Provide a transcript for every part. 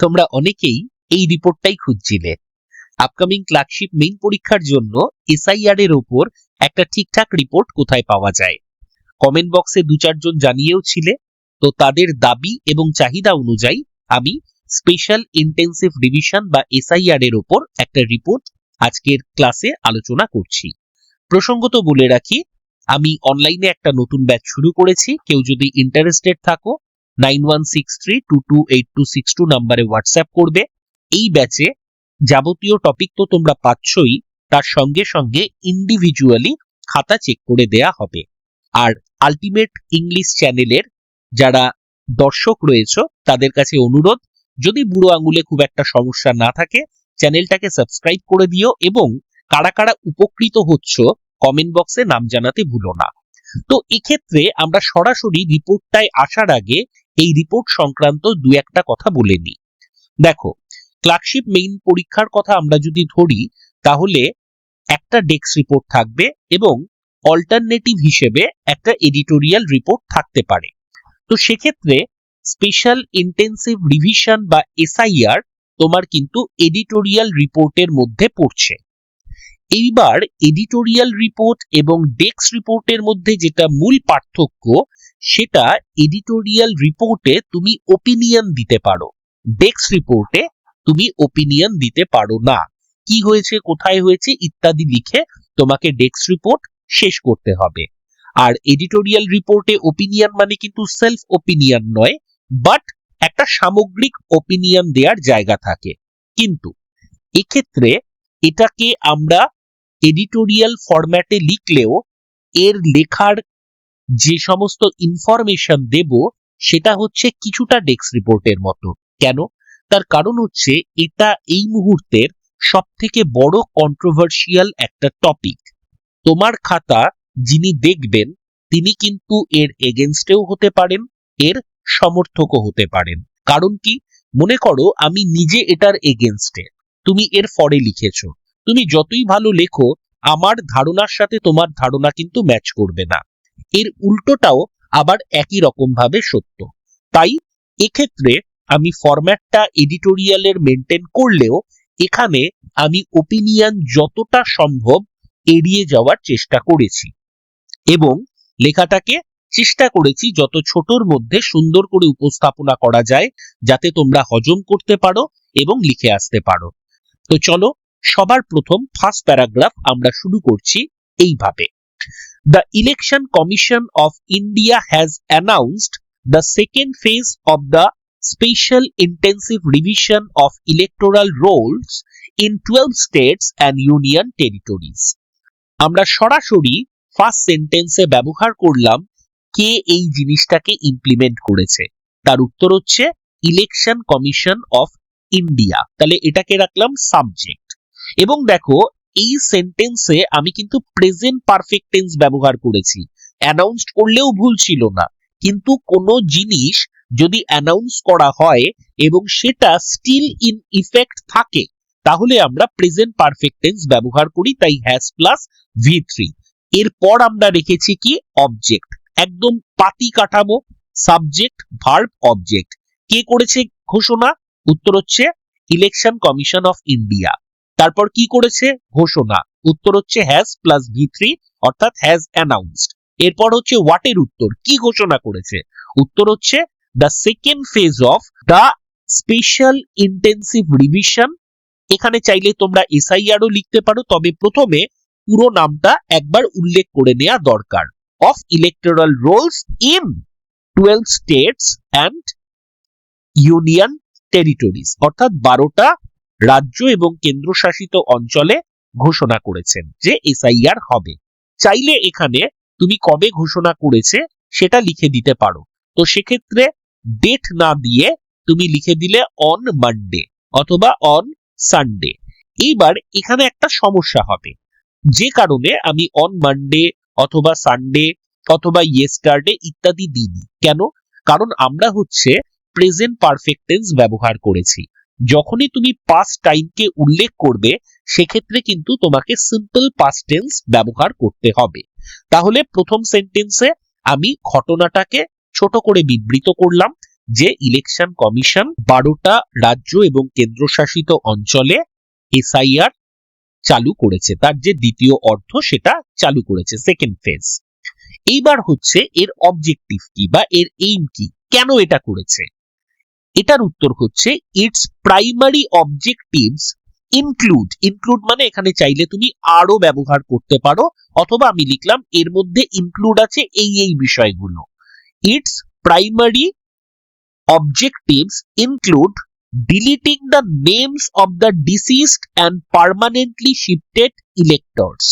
তোমরা অনেকেই এই রিপোর্টটাই খুঁজছিলে। আপকামিং ক্লার্কশিপ মেইন পরীক্ষার জন্য এসআইআর এর ওপর একটা ঠিকঠাক রিপোর্ট কোথায় পাওয়া যায়? কমেন্ট বক্সে দু চারজন জানিয়েও ছিলে তো তাদের দাবি এবং চাহিদা অনুযায়ী আমি স্পেশাল ইন্টেন্সিভ ডিভিশন বা এসআইআর এর ওপর একটা রিপোর্ট আজকের ক্লাসে আলোচনা করছি। প্রসঙ্গত বলে রাখি, আমি অনলাইনে একটা নতুন ব্যাচ শুরু করেছি। কেউ যদি ইন্টারেস্টেড থাকো nine one six three two two eight two six two নাম্বারে হোয়াটসঅ্যাপ করবে। এই ব্যাচে যাবতীয় টপিক তো তোমরা পাচ্ছই, তার সঙ্গে সঙ্গে ইন্ডিভিজুয়ালি খাতা চেক করে দেয়া হবে। আর আলটিমেট ইংলিশ চ্যানেলের যারা দর্শক রয়েছে, তাদের কাছে অনুরোধ, যদি বুড়ো আঙুলে খুব একটা সমস্যা না থাকে চ্যানেলটাকে সাবস্ক্রাইব করে দিও এবং কারা কারা উপকৃত হচ্ছ কমেন্ট বক্সে নাম জানাতে ভুলো না। তো এক্ষেত্রে আমরা সরাসরি রিপোর্টটায় আসার আগে এই রিপোর্ট সংক্রান্ত দু একটা কথা বলে নিই দেখো ক্লার্কশিপ মেইন পরীক্ষার কথা আমরা যদি ধরি, তাহলে একটা ডেস্ক রিপোর্ট থাকবে এবং অল্টারনেটিভ হিসেবে একটা এডিটোরিয়াল রিপোর্ট থাকতে পারে। তো সেক্ষেত্রে স্পেশাল ইন্টেন্সিভ রিভিশন বা এসআইআর তোমার কিন্তু এডিটোরিয়াল রিপোর্টের মধ্যে পড়ছে। এইবার এডিটোরিয়াল রিপোর্ট এবং ডেস্ক রিপোর্টের মধ্যে যেটা মূল পার্থক্য সেটা এডিটোরিয়াল রিপোর্টে তুমি ওপিনিয়ন দিতে পারো। ডেস্ক রিপোর্টে তুমি ওপিনিয়ন দিতে পারো না। কি হয়েছে, কোথায় হয়েছে ইত্যাদি লিখে তোমাকে ডেস্ক রিপোর্ট শেষ করতে হবে। আর এডিটোরিয়াল রিপোর্টে ওপিনিয়ন মানে কিন্তু সেলফ ওপিনিয়ন নয় বাট একটা সামগ্রিক ওপিনিয়ন দেওয়ার জায়গা থাকে। কিন্তু এক্ষেত্রে এটাকে আমরা এডিটোরিয়াল ফরম্যাটে লিখলেও এর লেখার যে সমস্ত ইনফরমেশন দেব, সেটা হচ্ছে কিছুটা ডেস্ক রিপোর্টের মতো। কেন? তার কারণ হচ্ছে এটা এই মুহূর্তের সব থেকে বড় কন্ট্রোভার্সিয়াল একটা টপিক তোমার খাতা যিনি দেখবেন, তিনি কিন্তু এর এগেনস্টেও হতে পারেন, এর সমর্থকও হতে পারেন। কারণ কি? মনে করো আমি নিজে এটার এগেনস্টে তুমি এর ফরে লিখেছো। তুমি যতই ভালো লেখো, আমার ধারণার সাথে তোমার ধারণা কিন্তু ম্যাচ করবে না। এর উল্টোটাও আবার একই রকম ভাবে সত্য। তাই এক্ষেত্রে আমি ফরম্যাটটা এডিটোরিয়ালের মেনটেন করলেও এখানে আমি ওপিনিয়ন যতটা সম্ভব এড়িয়ে যাওয়ার চেষ্টা করেছি এবং লেখাটাকে চেষ্টা করেছি যত ছোটর মধ্যে সুন্দর করে উপস্থাপনা করা যায় যাতে তোমরা হজম করতে পারো এবং লিখে আসতে পারো। তো চলো সবার প্রথম ফার্স্ট প্যারাগ্রাফ আমরা শুরু করছি এইভাবে। The election commission of India has announced the second phase of the special intensive revision of electoral rolls in twelve states and union territories আমরা সরাসরি ফার্স্ট সেন্টেন্সে ব্যবহার করলাম, কে এই জিনিসটাকে ইমপ্লিমেন্ট করেছে? তার উত্তর হচ্ছে ইলেকশন কমিশন অফ ইন্ডিয়া তাহলে এটাকে রাখলাম সাবজেক্ট এবং দেখো এই সেন্টেন্সে আমি কিন্তু প্রেজেন্ট পারফেক্ট টেন্স ব্যবহার করেছি। অ্যানাউন্সড করলেও ভুল ছিল না। কিন্তু কোনো জিনিস যদি অ্যানাউন্স করা হয় এবং সেটা স্টিল ইন ইফেক্ট থাকে, তাহলে আমরা প্রেজেন্ট পারফেক্ট টেন্স ব্যবহার করি, তাই হ্যাজ প্লাস ভি থ্রি এরপর আমরা রেখেছি কি? অবজেক্ট একদম পাতি কাঠামো সাবজেক্ট ভার্ব অবজেক্ট কে করেছে ঘোষণা? উত্তর হচ্ছে ইলেকশন কমিশন অফ ইন্ডিয়া তারপর কি করেছে? ঘোষণা। উত্তর হচ্ছে হ্যাজ প্লাস ভি থ্রি অর্থাৎ হ্যাজ অ্যানাউন্সড এরপর হচ্ছে হোয়াটের উত্তর? কি ঘোষণা করেছে? উত্তর হচ্ছে the second phase of the special intensive revision এখানে চাইলে তোমরা এসআইআরও লিখতে পারো, তবে প্রথমে পুরো নামটা একবার উল্লেখ করে নেওয়া দরকার। Of electoral rolls in twelve states and union territories অর্থাৎ বারোটা রাজ্য এবং কেন্দ্রশাসিত অঞ্চলে ঘোষণা করেছেন যে এসআইআর হবে। চাইলে এখানে তুমি কবে ঘোষণা করেছে সেটা লিখে দিতে পারো। তো সেক্ষেত্রে ডেট না দিয়ে তুমি লিখে দিলে অন মানডে অথবা অন সানডে এইবার এখানে একটা সমস্যা হবে। যে কারণে আমি অন মানডে অথবা সানডে অথবা ইয়েস্টারডে ইত্যাদি দিইনি। কেন? কারণ আমরা হচ্ছে প্রেজেন্ট পারফেক্ট টেন্স ব্যবহার করেছি। যখনই তুমি পাস্ট টাইমকে উল্লেখ করবে, সেক্ষেত্রে কিন্তু তোমাকে সিম্পল পাস্ট টেন্স ব্যবহার করতে হবে। তাহলে প্রথম সেন্টেন্সে আমি ঘটনাটাকে ছোট করে বিবৃত করলাম যে ইলেকশন কমিশন বারোটা রাজ্য এবং কেন্দ্রশাসিত অঞ্চলে এসআইআর চালু করেছে। তার যে দ্বিতীয় অর্থ সেটা চালু করেছে সেকেন্ড ফেজ এইবার হচ্ছে এর অবজেক্টিভ কি বা এর এইম কি? কেন এটা করেছে? এটার উত্তর হচ্ছে it's primary objectives include include মানে এখানে চাইলে তুমি আরও ব্যবহার করতে পারো, অথবা আমি লিখলাম এর মধ্যে ইনক্লুড আছে এই এই বিষয়গুলো। It's primary objectives include deleting the names of the deceased and permanently shifted electors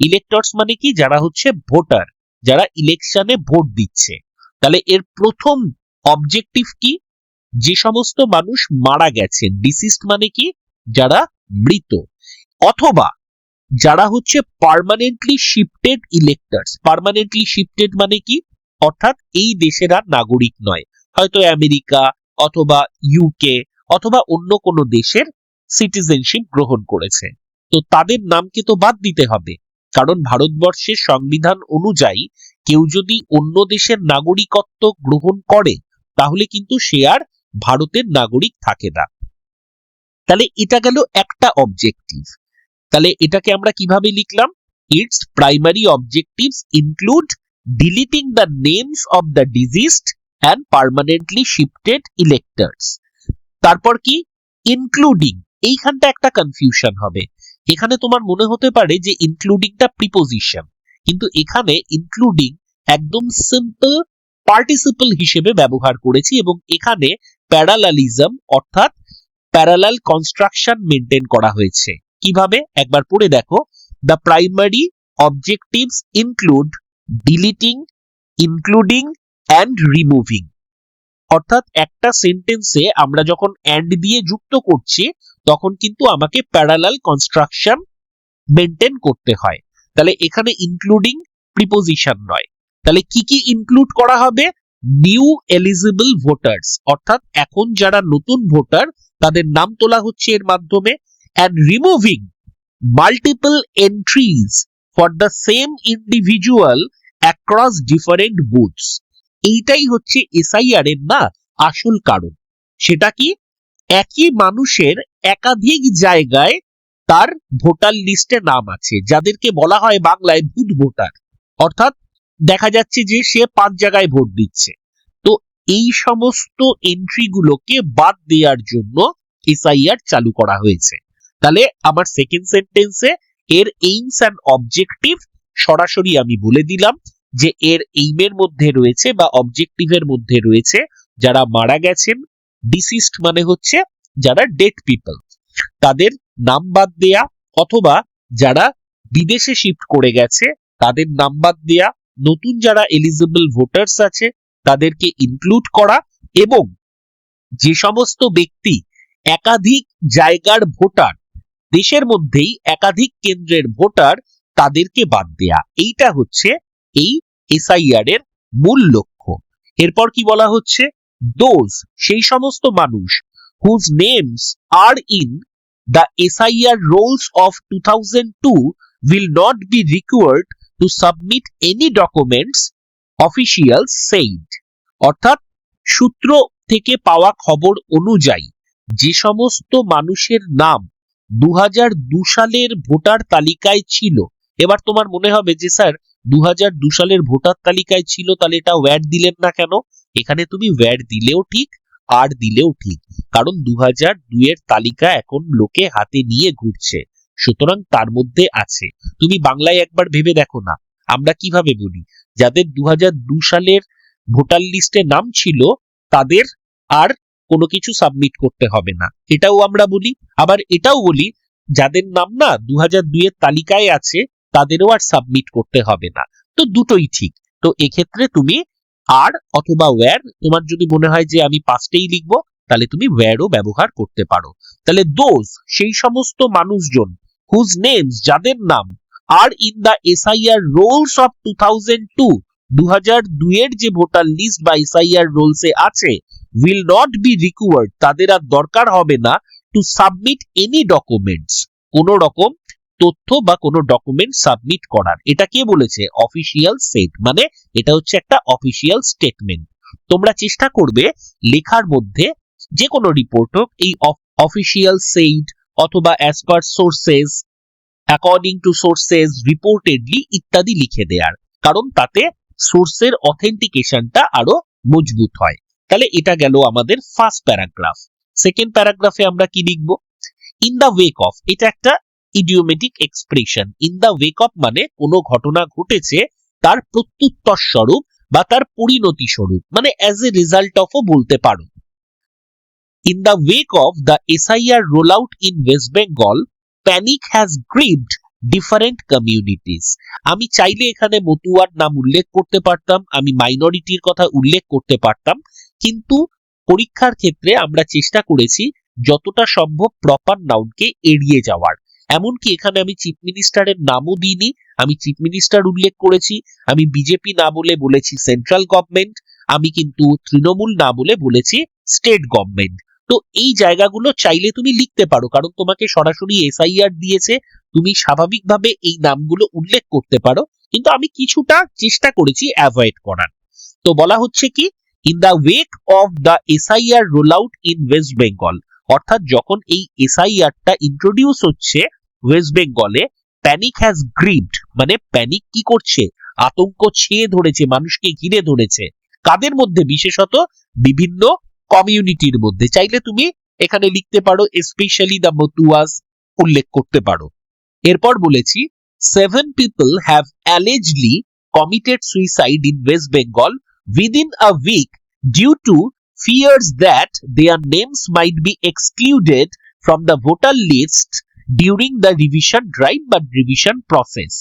electors মানে কি? যারা হচ্ছে ভোটার, যারা ইলেকশনে ভোট দিচ্ছে। তাহলে এর প্রথম অবজেক্টিভ কি? যে সমস্ত মানুষ মারা গেছেন ডিসিস্ট মানে কি? যারা মৃত। অথবা যারা হচ্ছে permanently shifted electors permanently shifted মানে কি? অর্থাৎ এই দেশের আর নাগরিক নয়। হয়তো আমেরিকা অথবা ইউকে অথবা অন্য কোনো দেশের সিটিজেনশিপ গ্রহণ করেছে। তো তাদের নামকে তো বাদ দিতে হবে। কারণ ভারতবর্ষের সংবিধান অনুযায়ী কেউ যদি অন্য দেশের নাগরিকত্ব গ্রহণ করে, তাহলে কিন্তু সে আর ভারতের নাগরিক থাকে না। তাহলে এটা গেল একটা অবজেক্টিভ তাহলে এটাকে আমরা কীভাবে লিখলাম? It's primary objectives include deleting the names of the deceased and permanently shifted electors তারপর কি? ইনক্লুডিং এইখানটা একটা কনফিউশন হবে। এখানে তোমার মনে হতে পারে যে ইনক্লুডিংটা প্রিপোজিশন কিন্তু এখানে ইনক্লুডিং একদম সিম্পল পার্টিসিপল হিসেবে ব্যবহার করেছি এবং এখানে প্যারালালিজম অর্থাৎ প্যারালাল কনস্ট্রাকশন মেনটেন করা হয়েছে। কীভাবে? একবার পড়ে দেখো। The primary objectives include deleting, including, and removing. অর্থাৎ একটা সেন্টেন্সে আমরা যখন অ্যান্ড দিয়ে যুক্ত করছি, তখন কিন্তু আমাকে প্যারালাল কনস্ট্রাকশন মেনটেন করতে হয়। তাহলে এখানে ইনক্লুডিং প্রিপোজিশন নয়। তাহলে কি কি ইনক্লুড করা হবে? নিউ এলিজিবল ভোটার্স অর্থাৎ এখন যারা নতুন ভোটার তাদের নাম তোলা হচ্ছে এর মাধ্যমে and removing multiple entries for the same individual across different booths এইটাই হচ্ছে এসআইআর এর না আসল কারণ। সেটা কি? একই মানুষের একাধিক জায়গায় তার ভোটার লিস্টে নাম আছে, যাদেরকে বলা হয় বাংলায় ভূত ভোটার অর্থাৎ দেখা যাচ্ছে যে সে পাঁচ জায়গায় ভোট দিচ্ছে। তো এই সমস্ত এন্ট্রি গুলোকে বাদ দেওয়ার জন্য এসআইআর চালু করা হয়েছে। তাহলে আমার সেকেন্ড সেন্টেন্সে এর এইমস অ্যান্ড অবজেক্টিভ সরাসরি আমি বলে দিলাম যে এর এইমের মধ্যে রয়েছে বা অবজেক্টিভের মধ্যে রয়েছে যারা মারা গেছেন ডিসিস্ট মানে হচ্ছে যারা ডেড পিপল তাদের নাম বাদ দেয়া অথবা যারা বিদেশে শিফট করে গেছে, তাদের নাম বাদ দেয়া নতুন যারা এলিজিবল ভোটার্স আছে, তাদেরকে ইনক্লুড করা এবং যে সমস্ত ব্যক্তি একাধিক জায়গার ভোটার, দেশের মধ্যেই একাধিক কেন্দ্রের ভোটার, তাদেরকে বাদ দেয়া। এইটা হচ্ছে এই এসআইআর এর মূল লক্ষ্য। এরপর কি বলা হচ্ছে? দোজ সেই সমস্ত মানুষ whose names are in the SIR rolls of two thousand two will not be required to submit any documents official said. অর্থাৎ, সূত্র থেকে পাওয়া খবর অনুযায়ী, যে সমস্ত মানুষের নাম দু সালের ভোটার তালিকায় ছিল, এবার তোমার মনে হবে যে স্যার দু সালের ভোটার তালিকায় ছিল, তাহলে এটা ওয়্যাট দিলেন না কেন? এখানে তুমি ওয়্যাট দিলেও ঠিক, আর দিলেও ঠিক, কারণ দু হাজার দুইয়ের তালিকা এখন লোকে হাতে নিয়ে ঘুরছে। সুতরাং তার মধ্যে আছে। তুমি বাংলায় একবার ভেবে দেখো না। আমরা কীভাবে বলি? যাদের দু সালের ভোটার লিস্টে নাম ছিল, তাদের আর কোনো কিছু সাবমিট করতে হবে না। এটাও আমরা বলি। আবার এটাও বলি, যাদের নাম না দু হাজার দুইয়ের তালিকায় আছে, তাদেরও আর সাবমিট করতে হবে না। তো দুটোই ঠিক। তো এক্ষেত্রে তুমি আর অথবা ওয়্যার তোমার যদি মনে হয় যে আমি পাঁচটাই লিখব, তাহলে তুমি ওয়্যারও ব্যবহার করতে পারো। তাহলে দোজ সেই সমস্ত মানুষজন হুজ নেমস যাদের নাম are in the SIR rolls of two thousand two দু হাজার দুইয়ের যে ভোটার লিস্ট বা এসআইআর রোলসে আছে উইল নট বি রিকোয়ার্ড তাদের আর দরকার হবে না টু সাবমিট এনি ডকুমেন্টস কোন রকম তথ্য বা কোনো ডকুমেন্ট সাবমিট করার। এটা কে বলেছে? অফিসিয়াল সেট মানে এটা হচ্ছে একটা অফিসিয়াল স্টেটমেন্ট তোমরা চেষ্টা করবে লেখার মধ্যে যে কোনো রিপোর্ট হোক, এই অফিসিয়াল সেইড অথবা as per sources according to sources reportedly ইত্যাদি লিখে দেওয়ার কারণ তাতে সোর্সের অথেন্টিকেশনটা আরও মজবুত হয়। তাহলে এটা গেল আমাদের ফার্স্ট প্যারাগ্রাফ সেকেন্ড প্যারাগ্রাফে আমরা কি লিখব? ইন দ্য ওয়েক অফ এটা একটা idiomatic expression in the wake of মানে কোনো ঘটনা ঘটেছে, তার প্রত্যুত্তর স্বরূপ বা তার পরিণতি স্বরূপ মানে অ্যাজ এ রেজাল্ট অফও বলতে পারো। The wake of the SIR roll out in West Bengal panic has grieved different communities আমি চাইলে এখানে মতুয়ার নাম উল্লেখ করতে পারতাম, আমি মাইনরিটির কথা উল্লেখ করতে পারতাম, কিন্তু পরীক্ষার ক্ষেত্রে আমরা চেষ্টা করেছি যতটা সম্ভব প্রপার নাউনকে এড়িয়ে যাওয়ার। এমনকি এখানে আমি চিফ মিনিস্টারের নামও দিইনি, আমি চিফ মিনিস্টার উল্লেখ করেছি, আমি বিজেপি না বলে বলেছি সেন্ট্রাল গভর্নমেন্ট আমি কিন্তু তৃণমূল না বলে বলেছি স্টেট গভর্নমেন্ট তো এই জায়গাগুলো চাইলে তুমি লিখতে পারো। কারণ তোমাকে সরাসরি এসআইআর দিয়েছে, তুমি স্বাভাবিকভাবে এই নামগুলো উল্লেখ করতে পারো। কিন্তু আমি কিছুটা চেষ্টা করেছি অ্যাভয়েড করার। তো বলা হচ্ছে কি in the wake of the SIR roll out in West Bengal অর্থাৎ যখন এই এসআইআরটা ইন্ট্রোডিউস হচ্ছে ওয়েস্ট বেঙ্গলে প্যানিক হ্যাজ গ্রিভড মানে প্যানিক কি করছে? আতঙ্ক ছেয়ে ধরেছে, মানুষকে ঘিরে ধরেছে। কাদের মধ্যে? বিশেষত বিভিন্ন কমিউনিটির মধ্যে চাইলে তুমি এখানে লিখতে পারো স্পেশালি দ্য মতুয়াস উল্লেখ করতে পারো এরপর বলেছি seven people have allegedly committed suicide in West Bengal within a week due to fears that their names might be excluded from the voter list during the revision drive বা revision process.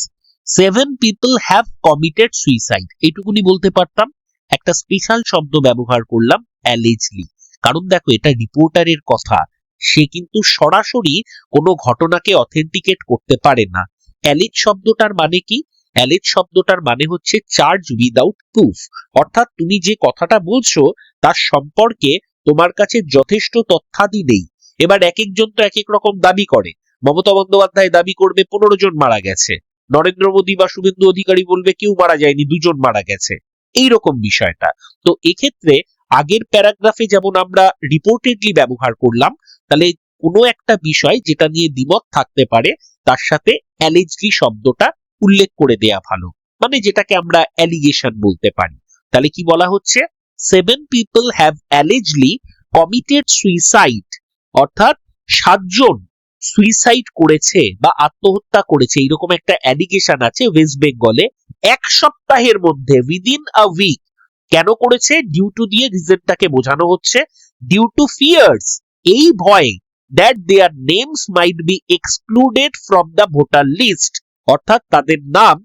Seven people have committed suicide. এইটুকুনি বলতে পারতাম একটা special শব্দ ব্যবহার করলাম অ্যালেজলি কারণ দেখো, এটা রিপোর্টারের কথা। সে কিন্তু সরাসরি কোনো ঘটনাকে অথেন্টিকেট করতে পারে না। অ্যালেজ শব্দটার মানে কি? অ্যালেজ শব্দটার মানে হচ্ছে চার্জ উইদাউট প্রুফ অর্থাৎ তুমি যে কথাটা বলছো, তার সম্পর্কে তোমার কাছে যথেষ্ট তথ্যাদি নেই। এবার এক একজন তো এক এক রকম দাবি করে। মমতা বন্দ্যোপাধ্যায় দাবি করবে, পনেরো জন মারা গেছে। নরেন্দ্র মোদী বা শুভেন্দু অধিকারী বলবে, কেউ মারা যায়নি, দুজন মারা গেছে। এই রকম বিষয়টা। তো এক্ষেত্রে আগের প্যারাগ্রাফে যেমন আমরা রিপোর্টেডলি ব্যবহার করলাম, তাহলে কোনো একটা বিষয় যেটা নিয়ে দ্বিমত থাকতে পারে, তার সাথে অ্যালেজলি শব্দটা উল্লেখ করে দেয়া ভালো। মানে যেটাকে আমরা অ্যালিগেশন বলতে পারি। তাহলে কি বলা হচ্ছে? Seven people have allegedly committed suicide অর্থাৎ সাতজন সুইসাইড করেছে বা আত্মহত্যা করেছে। এরকম একটা অ্যালিগেশন আছে ওয়েস্ট বেঙ্গলে এক সপ্তাহের মধ্যে উইদিন আ উইক কেন করেছে? ডিউ টু দিয়ে রিজনটাকে বোঝানো হচ্ছে। ডিউ টু ফিয়ার্স এই ভয়ে that their names might be excluded from the voter list অর্থাৎ তাদের নাম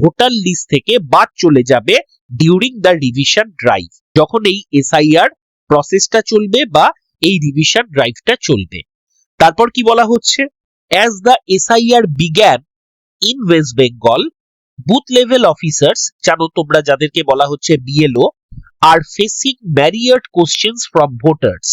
ভোটার লিস্ট থেকে বাদ চলে যাবে ডিউরিং দ্য রিভিশন ড্রাইভ যখন এই এসআইআর প্রসেসটা চলবে বা এই রিভিশন ড্রাইভটা চলবে। তারপর কি বলা হচ্ছে? As the SIR began in West Bengal booth level officers জানো তোমরা যাদেরকে বলা হচ্ছে BLO are facing barrage questions from voters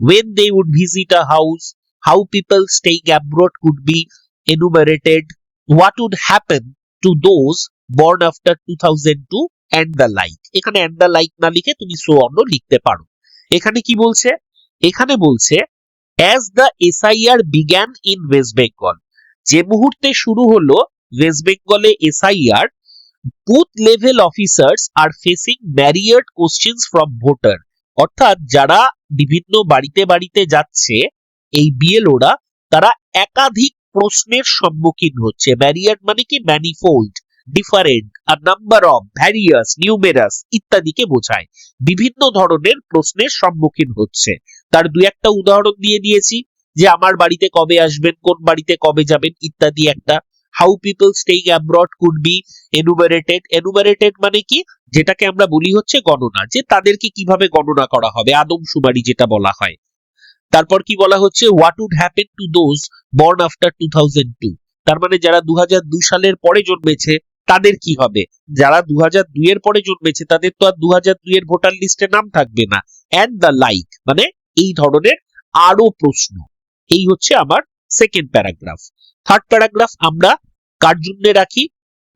when they would visit a house how people staying abroad could be enumerated what would happen to those born after two thousand two and the like এখানে and the like না লিখে তুমি so অন্য লিখতে পারো। এখানে কি বলছে? এখানে বলছে as the SIR began in West Bengal যে মুহূর্তে শুরু হলো ওয়েস্ট বেঙ্গলে SIR booth level officers are facing barrage questions from voter অর্থাৎ যারা বিভিন্ন বাড়িতে বাড়িতে যাচ্ছে, এই বিএলওরা তারা একাধিক প্রশ্নের সম্মুখীন হচ্ছে। ব্যারিয়ার মানে কি? ম্যানিফোল্ড ডিফারেন্ট আর নাম্বার অফ ভ্যারিয়াস নিউমেরাস ইত্যাদিকে বোঝায়। বিভিন্ন ধরনের প্রশ্নের সম্মুখীন হচ্ছে। তার দু একটা উদাহরণ দিয়ে দিয়েছি, যে আমার বাড়িতে কবে আসবেন, কোন বাড়িতে কবে যাবেন ইত্যাদি একটা। How people staying abroad could be enumerated enumerated মানে কি? যেটাকে আমরা বলি হচ্ছে গণনা, যে তাদেরকে কীভাবে গণনা করা হবে আদমশুমারি যেটা বলা হয়। তারপর কি বলা হচ্ছে? What would happen to those born after two thousand two তার মানে যারা দু সালের পরে জন্মেছে, তাদের কি হবে? যারা দু এর পরে জন্মেছে, তাদের তো আর দু হাজার দুই এর ভোটার লিস্টে নাম থাকবে না। অ্যান্ড দ্য লাইক মানে এই ধরনের আরও প্রশ্ন। এই হচ্ছে আমার সেকেন্ড প্যারাগ্রাফ থার্ড প্যারাগ্রাফ আমরা কার জন্য রাখি?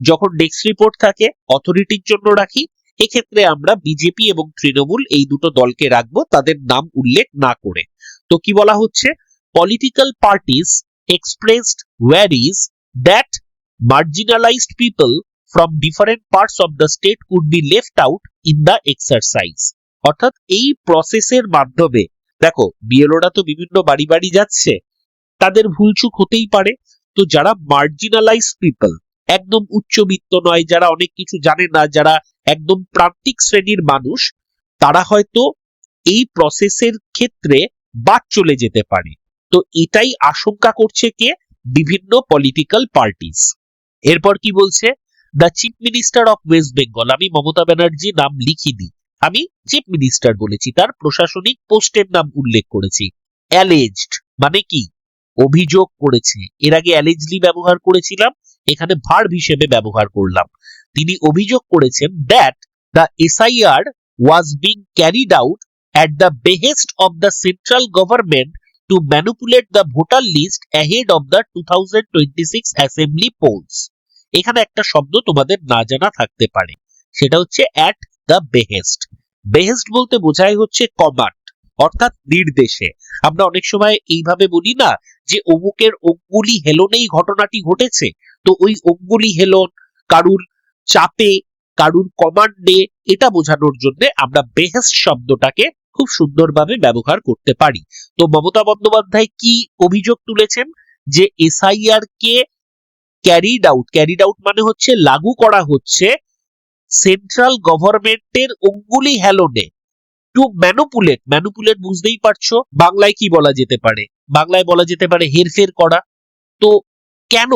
যখন ডেস্ক রিপোর্ট থাকে অথরিটির জন্য রাখি। এক্ষেত্রে আমরা বিজেপি এবং তৃণমূল এই দুটো দলকে রাখব, তাদের নাম উল্লেখ না করে। তো কি বলা হচ্ছে? Political parties expressed worries that marginalized people from different parts of the state could be left out in the exercise অর্থাৎ এই প্রসেসের মাধ্যমে, দেখো বিএলওরা তো বিভিন্ন বাড়ি বাড়ি যাচ্ছে, তাদের ভুলচুক হতেই পারে। তো যারা মার্জিনালাইজ পিপল একদম উচ্চবিত্ত নয়, যারা অনেক কিছু জানে না, যারা একদম প্রান্তিক শ্রেণির মানুষ, তারা হয়তো এই প্রসেসের ক্ষেত্রে বাদ চলে যেতে পারে। তো এটাই আশঙ্কা করছে কে? বিভিন্ন পলিটিক্যাল পার্টিস এরপর কি বলছে? The chief minister of West Bengal আমি মমতা ব্যানার্জি নাম লিখিনি আমি চিফ মিনিস্টার বলেছি, তার প্রশাসনিক পোস্টের নাম উল্লেখ করেছি। অ্যালেজড মানে কি? অভিযোগ করেছে। এর আগে অ্যালেজলি ব্যবহার করেছিলাম, এখানে ভার্ব হিসেবে ব্যবহার করলাম। তিনি অভিযোগ করেছেন that the SIR was being carried out at the behest of the central government to manipulate the voter list ahead of the two thousand twenty six assembly polls এখানে একটা শব্দ তোমাদের না জানা থাকতে পারে। সেটা হচ্ছে অ্যাট দ্য বেহেস্ট বেহেস্ট বলতে বোঝায় হচ্ছে কমান্ড। অর্থাৎ নির্দেশে। আমরা অনেক সময় এইভাবে বলি না যে অমুকের অঙ্গুলি হেলনেই ঘটনাটি ঘটেছে। তো ওই অঙ্গুলি হেলন কারুর চাপে, কারুর কমান্ডে এটা বোঝানোর জন্য আমরা বেহেস্ট শব্দটাকে খুব সুন্দরভাবে ব্যবহার করতে পারি। তো মমতা বন্দ্যোপাধ্যায় কি অভিযোগ তুলেছেন? যে এসআইআর কে ক্যারিড আউট ক্যারিড আউট মানে হচ্ছে লাগু করা হচ্ছে সেন্ট্রাল গভর্নমেন্টের অঙ্গুলি হেলনে। টু ম্যানুপুলেট ম্যানুপুলেট বুঝতেই পারছ বাংলায় কি বলা যেতে পারে। বাংলায় বলা যেতে পারে হেরফের করা। তো কেন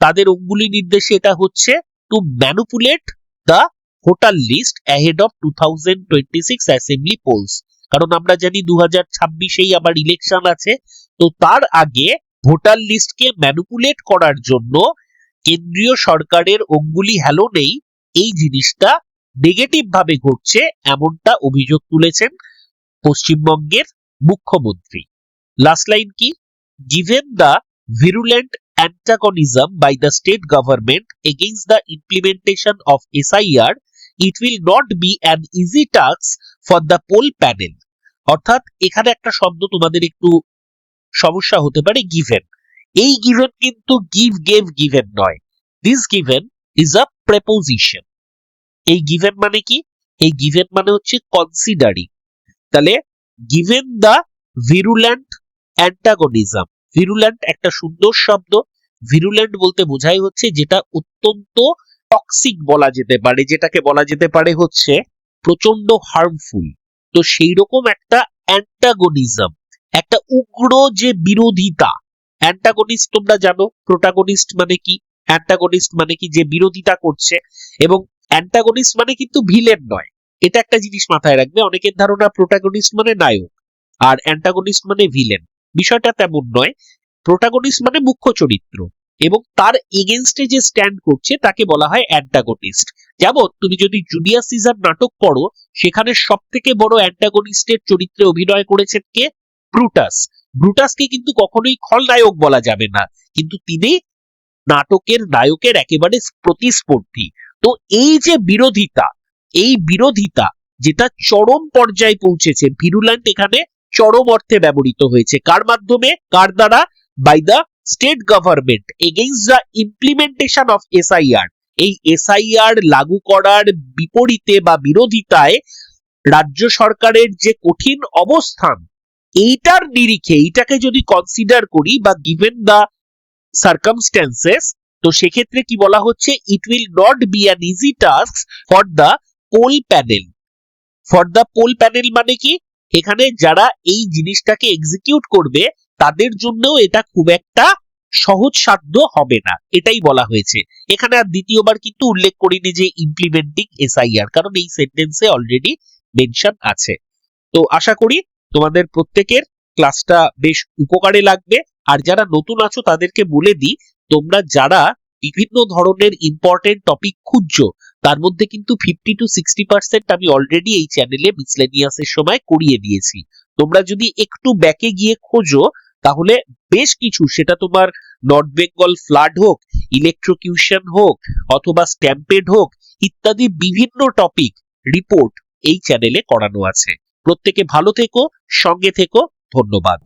তাদের অঙ্গুলি নির্দেশে এটা হচ্ছে? To manipulate the voter list ahead of two thousand twenty six assembly polls কারণ আমরা জানি দু হাজার ছাব্বিশেই আবার ইলেকশন আছে। তো তার আগে ভোটার লিস্টকে ম্যানুপুলেট করার জন্য কেন্দ্রীয় সরকারের অঙ্গুলি হ্যালো নেই। এই জিনিসটা নেগেটিভ ভাবে ঘটছে এমনটা অভিযোগ তুলেছেন পশ্চিমবঙ্গের মুখ্যমন্ত্রী। লাস্ট লাইন কি? Given the virulent antagonism by the state government against the implementation of SIR, it will not be an easy task for the poll panel. অর্থাৎ এখানে একটা শব্দ তোমাদের একটু সমস্যা হতে পারে গিভেন এই গিভেন কিন্তু গিভ গেভ গিভেন নয়। This given is a preposition এই গিভেন মানে কি? এই গিভেন মানে হচ্ছে কনসিডারিং তাহলে গিভেন দ্য ভিরুল্যান্ট অ্যান্টাগনিজম ভিরুল্যান্ট একটা সুন্দর শব্দ। ভিরুল্যান্ট বলতে বোঝাই হচ্ছে যেটা অত্যন্ত টক্সিক বলা যেতে পারে, যেটাকে বলা যেতে পারে হচ্ছে প্রচণ্ড হার্মফুল তো সেই রকম একটা অ্যান্টাগনিজম একটা উগ্র যে বিরোধিতা। অ্যান্টাগনিস্ট তোমরা জানো প্রোটাগনিস্ট মানে কি? অ্যান্টাগনিস্ট মানে কি? যে বিরোধিতা করছে এবং অ্যান্টাগনিস্ট মানে কিন্তু ভিলেন নয়। এটা একটা জিনিস মাথায় রাখবে, অনেকের ধারণা প্রোটাগনিস্ট মানে নায়ক, আর অ্যান্টাগনিস্ট মানে ভিলেন বিষয়টা তেমন নয় প্রোটাগনিস্ট মানে মুখ্য চরিত্র, এবং তার এগেনস্টে যে স্ট্যান্ড করছে, তাকে বলা হয় অ্যান্টাগনিস্ট যেমন, তুমি যদি জুলিয়াস সিজার নাটক পড়ো, সেখানে সব থেকে বড় অ্যান্টাগনিস্টের চরিত্রে অভিনয় করেছেন কে? ব্রুটাস ব্রুটাসকে কিন্তু কখনোই খলনায়ক বলা যাবে না, কিন্তু তিনি নাটকের, নায়কের একেবারে প্রতিস্পর্ধী। তো এই যে বিরোধিতা, এই বিরোধিতা যেটা চরম পর্যায়ে পৌঁছেছে ভিরুল্যান্ট এখানে চরম অর্থে ব্যবহৃত হয়েছে। কার মাধ্যমে? কার দ্বারা? By the state government against the implementation of SIR এই এসআইআর লাগু করার বিপরীতে বা বিরোধিতায় রাজ্য সরকারের যে কঠিন অবস্থান, এইটার নিরিখে, এইটাকে যদি কনসিডার করি বা গিভেন দ্য সার্কামস্ট্যান্সেস তো সেক্ষেত্রে কি বলা হচ্ছে it will not be an easy task for the poll panel for the poll panel মানে কি? এখানে যারা এই জিনিসটাকে এক্সিকিউট করবে, তাদের জন্যও এটা খুব একটা সহজ সাধ্য হবে না। এটাই বলা হয়েছে। এখানে আর দ্বিতীয়বার কিন্তু উল্লেখ করিনি যে ইমপ্লিমেন্টিং এসআইআর কারণ এই সেন্টেন্সে অলরেডি মেনশন আছে। তো আশা করি তোমাদের প্রত্যেকের ক্লাসটা বেশ উপকারে লাগবে। আর যারা নতুন আছো, তাদেরকে বলে দিই তোমরা যারা বিভিন্ন ধরনের ইম্পর্টেন্ট টপিক খুঁজছো, তার মধ্যে কিন্তু ফিফটি টু সিক্সটি পার্সেন্ট আমি অলরেডি এই চ্যানেলে মিসলেনিয়াসের সময় করিয়ে দিয়েছি। তোমরা যদি একটু ব্যাকে গিয়ে খোঁজো, তাহলে বেশ কিছু, সেটা তোমার নর্থ বেঙ্গল ফ্লাড হোক ইলেকট্রোকিউশন হোক, অথবা স্ট্যাম্পেড হোক, ইত্যাদি বিভিন্ন টপিক রিপোর্ট এই চ্যানেলে করানো আছে। প্রত্যেকে ভালো থেকো, সঙ্গে থেকো, ধন্যবাদ।